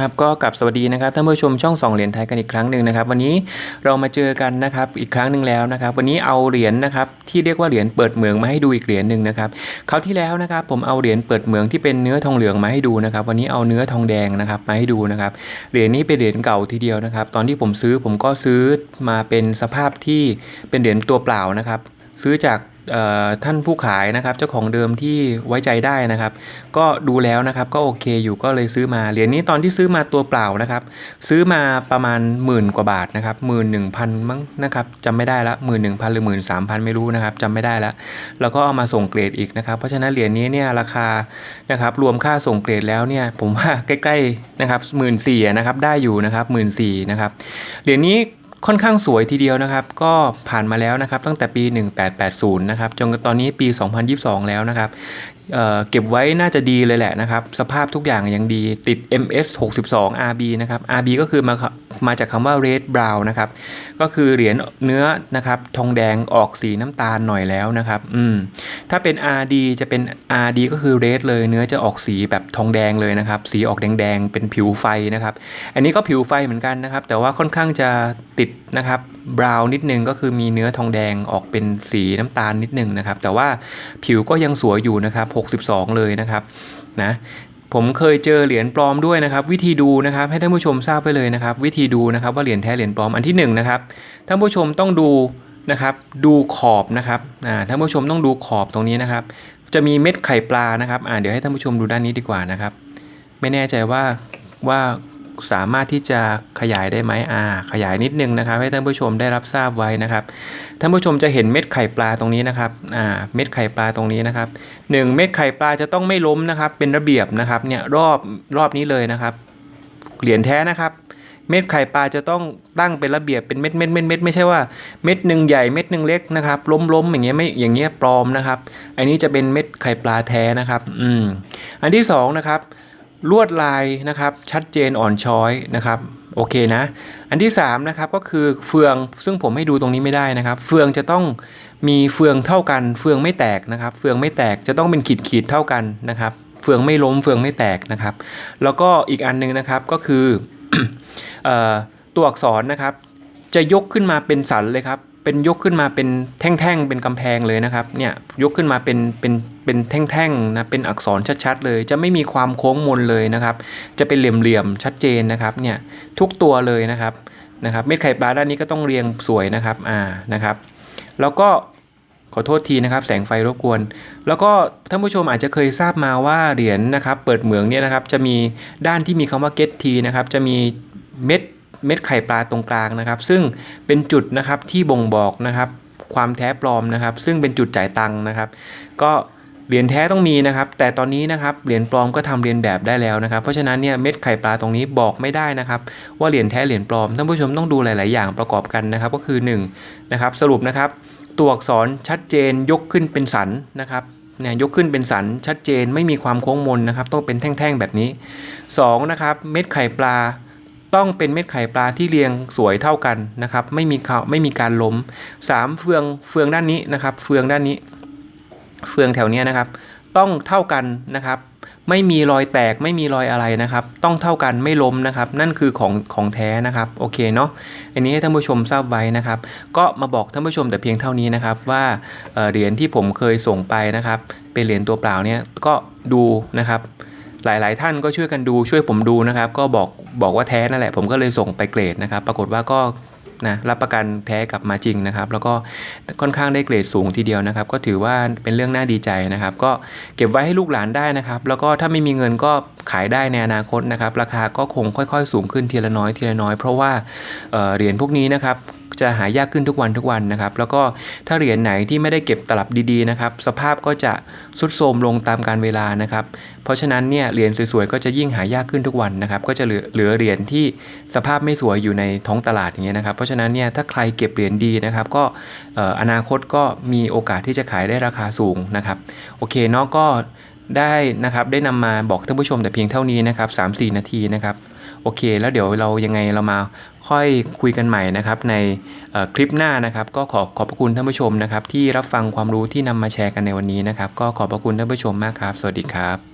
ครับก็กลับสวัสดีนะครับท่านผู้ชมช่องสองเหรียญไทยกันอีกครั้งหนึ่งนะครับ วันนี้เรามาเจอกันนะครับอีกครั้งหนึ่งแล้วนะครับ วันนี้เอาเหรียญนะครับที่เรียกว่าเหรียญเปิดเหมืองมาให้ดูอีกเหรียญหนึ่งนะครับคราวที่แล้วนะครับ ผมเอาเหรียญเปิดเหมืองที่เป็นเนื้อทองเหลืองมาให้ดูนะครับ วันนี้เอาเนื้อทองแดงนะครับมาให้ดูนะครับเหรียญนี้เป็นเหรียญเก่าทีเดียวนะครับ ตอนที่ผมซื้อผมก็ซื้อมาเป็นสภาพที่เป็นเหรียญตัวเปล่านะครับ ซื้อจาก ท่านผู้ขายนะครับ เจ้าของเดิมที่ไว้ใจได้นะครับ ก็ดูแล้วนะครับก็โอเคอยู่ก็เลยซื้อมาเหรียญนี้ตอนที่ซื้อมาตัวเปล่านะครับ ซื้อมาประมาณหมื่นกว่าบาทนะครับหมื่นหนึ่งพันมั้งนะครับจำไม่ได้ละหมื่นหนึ่งพันหรือหมื่นสามพันไม่รู้นะครับจำไม่ได้ละแล้วก็เอามาส่งเกรดอีกนะครับ เพราะฉะนั้นเหรียญนี้เนี่ยราคานะครับรวมค่าส่งเกรดแล้วเนี่ยผมว่าใกล้ๆนะครับหมื่นสี่นะครับได้อยู่นะครับหมื่นสี่นะครับเหรียญนี้ ค่อนข้างสวยทีเดียวนะครับ ก็ผ่านมาแล้วนะครับตั้งแต่ปี 1880 นะครับจนตอนนี้ปี 2022 แล้วนะครับเเก็บไว้น่าจะดีเลยแหละนะครับ สภาพทุกอย่างยังดีติด MS 62 RB นะครับ RB ก็คือมา มาจากคำว่า red brown นะครับ ก็คือเหรียญเนื้อนะครับทองแดงออกสีน้ำตาลหน่อยแล้วนะครับอืมถ้าเป็น RD จะเป็น RD ก็คือ red เลยเนื้อจะออกสีแบบทองแดงเลยนะครับ สีออกแดงๆ เป็นผิวไฟนะครับ อันนี้ก็ผิวไฟเหมือนกันนะครับ แต่ว่าค่อนข้างจะติดนะครับบราวน์นิดนึงก็คือมีเนื้อทองแดงออกเป็นสีน้ำตาลนิดนึงนะครับ แต่ว่าผิวก็ยังสวยอยู่นะครับ 62 เลยนะครับนะ ผมเคยเจอเหรียญปลอมด้วยนะครับ วิธีดูนะครับ ให้ท่านผู้ชมทราบไปเลยนะครับ วิธีดูนะครับว่าเหรียญแท้เหรียญปลอมอันที่หนึ่งนะครับท่านผู้ชมต้องดูนะครับ ดูขอบนะครับอ่าท่านผู้ชมต้องดูขอบตรงนี้นะครับ จะมีเม็ดไข่ปลานะครับอ่าเดี๋ยวให้ท่านผู้ชมดูด้านนี้ดีกว่านะครับ ไม่แน่ใจว่าว่า สามารถที่จะขยายได้ไหมอ่าขยายนิดนึงนะครับ ให้ท่านผู้ชมได้รับทราบไว้นะครับท่านผู้ชมจะเห็นเม็ดไข่ปลาตรงนี้นะครับอ่าเม็ดไข่ปลาตรงนี้นะครับหนึ่งเม็ดไข่ปลาจะต้องไม่ล้มนะครับ เป็นระเบียบนะครับเนี่ยรอบรอบนี้เลยนะครับเหรียญแท้นะครับเม็ดไข่ปลาจะต้องตั้งเป็นระเบียบเป็นเม็ดเม็ดเม็ดเม็ดไม่ใช่ว่าเม็ดหนึ่งใหญ่เม็ดหนึ่งเล็กนะครับ ล้มล้มอย่างเงี้ยไม่อย่างเงี้ยปลอมนะครับ อันนี้จะเป็นเม็ดไข่ปลาแท้นะครับ อืมอันที่สองนะครับ ลวดลายนะครับชัดเจนอ่อนช้อยนะครับโอเคนะ อันที่3นะครับก็คือเฟืองซึ่งผมให้ดูตรงนี้ไม่ได้นะครับ เฟืองจะต้องมีเฟืองเท่ากัน เฟืองไม่แตกนะครับ เฟืองไม่แตกจะต้องเป็นขีดขีดเท่ากันนะครับ เฟืองไม่ล้มเฟืองไม่แตกนะครับ แล้วก็อีกอันหนึงนะครับก็คืออตัวอักษรนะครับ จะยกขึ้นมาเป็นสันเลยครับ เป็นยกขึ้นมาเป็นแท่งๆ เป็นกำแพงเลยนะครับ เนี่ยยกขึ้นมาเป็นเป็นเป็นแท่งๆนะ เป็นอักษรชัดๆเลย จะไม่มีความโค้งมนเลยนะครับ จะเป็นเหลี่ยมๆ ชัดเจนนะครับ เนี่ยทุกตัวเลยนะครับ นะครับ เม็ดไข่ปลาด้านนี้ก็ต้องเรียงสวยนะครับ อ่า นะครับ แล้วก็ขอโทษทีนะครับ แสงไฟรบกวน แล้วก็ท่านผู้ชมอาจจะเคยทราบมาว่าเหรียญนะครับ เปิดเหมืองเนี่ยนะครับ จะมีด้านที่มีคำว่า get t นะครับ จะมีเม็ด เม็ดไข่ปลาตรงกลางนะครับ ซึ่งเป็นจุดนะครับที่บ่งบอกนะครับ ความแท้ปลอมนะครับ ซึ่งเป็นจุดจ่ายตังค์นะครับ ก็เหรียญแท้ต้องมีนะครับ แต่ตอนนี้นะครับเหรียญปลอมก็ทำเรียนแบบได้แล้วนะครับ เพราะฉะนั้นเนี่ยเม็ดไข่ปลาตรงนี้บอกไม่ได้นะครับ ว่าเหรียญแท้เหรียญปลอมท่านผู้ชมต้องดูหลาย ๆ อย่างประกอบกันนะครับ ก็คือ1นะครับสรุปนะครับ ตัวอักษรชัดเจนยกขึ้นเป็นสันนะครับเนี่ยยกขึ้นเป็นสันชัดเจนไม่มีความโค้งมนนะครับ ต้องเป็นแท่ง ๆ แบบนี้2นะครับเม็ดไข่ปลา ต้องเป็นเม็ดไข่ปลาที่เรียงสวยเท่ากันนะครับ ไม่มีเขาไม่มีการล้ม 3 เฟืองเฟืองด้านนี้นะครับ เฟืองด้านนี้ เฟืองแถวเนี้ยนะครับ ต้องเท่ากันนะครับ ไม่มีรอยแตกไม่มีรอยอะไรนะครับ ต้องเท่ากันไม่ล้มนะครับ นั่นคือของของแท้นะครับโอเคเนาะอันนี้ให้ท่านผู้ชมทราบไว้นะครับ ก็มาบอกท่านผู้ชมแต่เพียงเท่านี้นะครับ ว่าเเหรียญที่ผมเคยส่งไปนะครับ เป็นเหรียญตัวเปล่าเนี่ยก็ดูนะครับ หลาย ๆ ท่านก็ช่วยกันดูช่วยผมดูนะครับ ก็บอกบอกว่าแท้นั่นแหละ ผมก็เลยส่งไปเกรดนะครับ ปรากฏว่าก็นะรับประกันแท้กลับมาจริงนะครับ แล้วก็ค่อนข้างได้เกรดสูงทีเดียวนะครับ ก็ถือว่าเป็นเรื่องน่าดีใจนะครับ ก็เก็บไว้ให้ลูกหลานได้นะครับ แล้วก็ถ้าไม่มีเงินก็ขายได้ในอนาคตนะครับ ราคาก็คงค่อย ๆ สูงขึ้นทีละน้อยทีละน้อย เพราะว่าเเหรียญพวกนี้นะครับ จะหายากขึ้นทุกวันทุกวันนะครับ แล้วก็ถ้าเหรียญไหนที่ไม่ได้เก็บตลับดีๆนะครับ สภาพก็จะทรุดโทรมลงตามการเวลานะครับ เพราะฉะนั้นเนี่ยเหรียญสวยๆก็จะยิ่งหายากขึ้นทุกวันนะครับ ก็จะเหลือเหลือเหรียญที่สภาพไม่สวยอยู่ในท้องตลาดอย่างเงี้ยนะครับ เพราะฉะนั้นเนี่ยถ้าใครเก็บเหรียญดีนะครับ ก็เอ่ออนาคตก็มีโอกาสที่จะขายได้ราคาสูงนะครับ โอเคเนาะก็ได้นะครับได้นำมาบอกท่านผู้ชมแต่เพียงเท่านี้นะครับ3-4 นาทีนะครับ โอเค แล้วเดี๋ยวเรายังไงเรามาค่อยคุยกันใหม่นะครับในคลิปหน้านะครับ ก็ขอขอบพระคุณท่านผู้ชมนะครับ ที่รับฟังความรู้ที่นำมาแชร์กันในวันนี้นะครับ ก็ขอบพระคุณท่านผู้ชมมากครับ สวัสดีครับ